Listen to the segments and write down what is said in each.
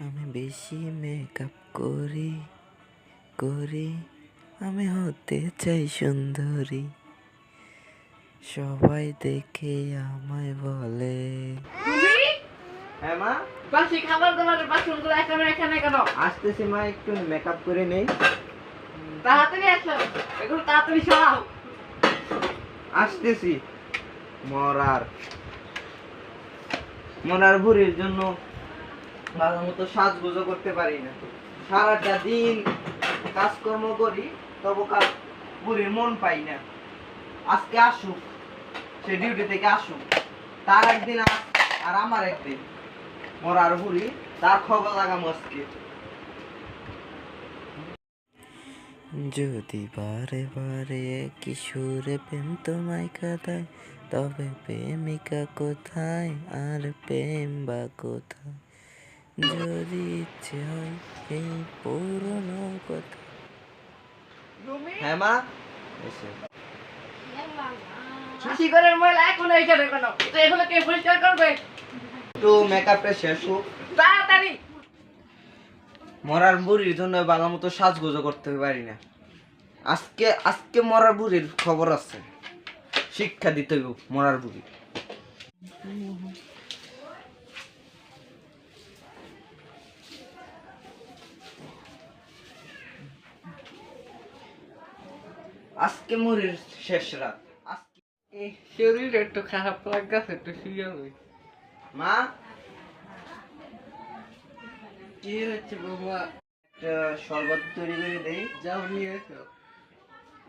আমি বেশি মেকআপ করি করি। আমি হতে চাই সুন্দরী। সবাই দেখে আমায় বলে। হ্যাঁ মা। বাসি খাবার দাবার বাসনগুলো এখানে এখানে কেন? আসতেছি মা একটু মেকআপ করে নেই। তাড়াতাড়ি আসো। এগুলো তাড়াতাড়ি সরাও। আসতেছি মরার। মরার বুড়ির জন্য ভালো মতো সাজগুজো করতে পারি না। সারাটা দিন কাজকর্ম করি, তবু কাজ বুড়ির মন পাই না। আজকে আসুক, সে ডিউটি থেকে আসুক। তার একদিন আর আমার একদিন। মরার বুড়ি, তার খবর লাগাম আজকে। যদি বারে বারে কিশোরে প্রেম তোমায় কাদায়, তবে প্রেমিকা কোথায় আর প্রেম বা কোথায়? যদি ইচ্ছে হয় এই পুরনো কথা। হ্যাঁ মা। এসে। হাসি করে ময়লা এখন এইখানে কেন? তো এগুলো কে পরিষ্কার করবে? তো মেকআপটা শেষ হোক। তাড়াতাড়ি। মরার বুড়ির জন্য ভালো মতো সাজগোজো করতে পারি না। আজকে আজকে মরার বুড়ির খবর আছে। শিক্ষা দিতে মরার বুড়ি। আজকে মুড়ির শেষ রাত। আজকে শরীর একটু খারাপ লাগছে একটু শুয়ে হই মা? কি হচ্ছে বাবা একটা শরবত তৈরি করে দেই। যাও নিয়ে এসো।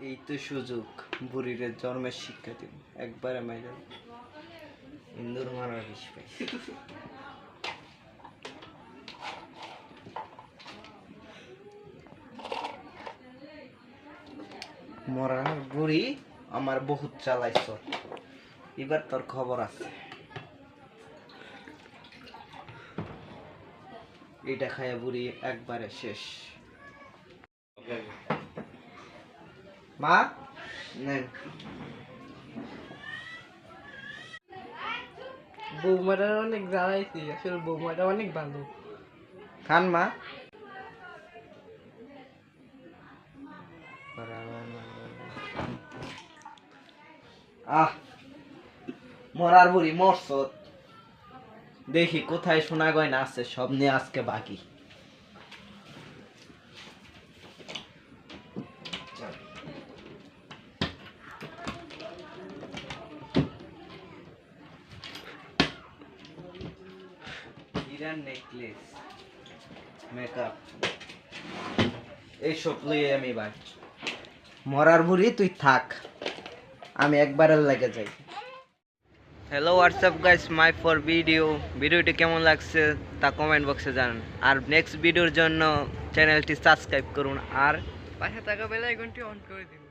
এই তো সুযোগ বুড়ির জন্মের শিক্ষা দিব। একবারে মাইরা ইন্দুর মারার বিষ পাইছি। মরার বুড়ি আমার বহুত চালাইছ। এবার তোর খবর আছে। এটা খায়া বুড়ি একবারে শেষ। মা? নেন। বৌমাটা অনেক জ্বালাইছি আসলে বৌমাটা অনেক ভালো। খান মা। আহ, মরার বুড়ি মরসত। দেখি কোথায় সোনা গয়না আছে, সব নিয়ে আজকে বাকি। Necklace, makeup. এইসব লইয়ে আমি ভাই মরার বুড়ি, তুই থাক। আমি একবারের লেগে যাই। Hello WhatsApp guys my for video ভিডিওটি কেমন লাগছে তা কমেন্ট বক্সে জানান। আর নেক্সট ভিডিওর জন্য চ্যানেলটি সাবস্ক্রাইব করুন। আর পাশে থাকা বেলায় আইকনটি অন করে দিন।